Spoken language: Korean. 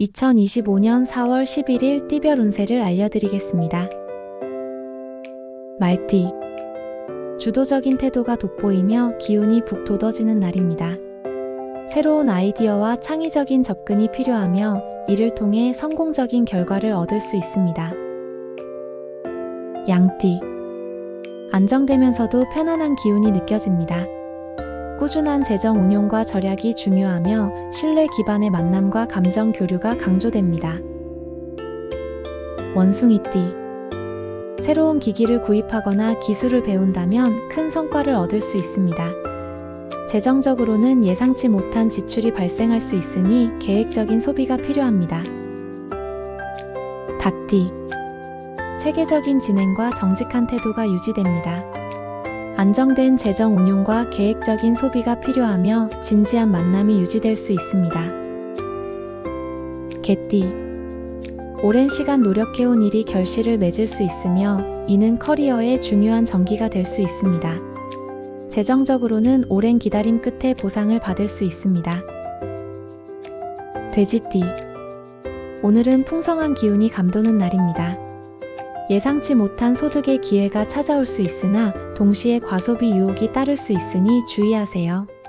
2025년 4월 11일 띠별 운세를 알려드리겠습니다. 말띠. 주도적인 태도가 돋보이며 기운이 북돋워지는 날입니다. 새로운 아이디어와 창의적인 접근이 필요하며 이를 통해 성공적인 결과를 얻을 수 있습니다. 양띠. 안정되면서도 편안한 기운이 느껴집니다. 꾸준한 재정 운용과 절약이 중요하며 신뢰 기반의 만남과 감정 교류가 강조됩니다. 원숭이띠. 새로운 기기를 구입하거나 기술을 배운다면 큰 성과를 얻을 수 있습니다. 재정적으로는 예상치 못한 지출이 발생할 수 있으니 계획적인 소비가 필요합니다. 닭띠. 체계적인 진행과 정직한 태도가 유지됩니다. 안정된 재정 운용과 계획적인 소비가 필요하며 진지한 만남이 유지될 수 있습니다. 개띠. 오랜 시간 노력해온 일이 결실을 맺을 수 있으며 이는 커리어의 중요한 전기가 될 수 있습니다. 재정적으로는 오랜 기다림 끝에 보상을 받을 수 있습니다. 돼지띠. 오늘은 풍성한 기운이 감도는 날입니다. 예상치 못한 소득의 기회가 찾아올 수 있으나 동시에 과소비 유혹이 따를 수 있으니 주의하세요.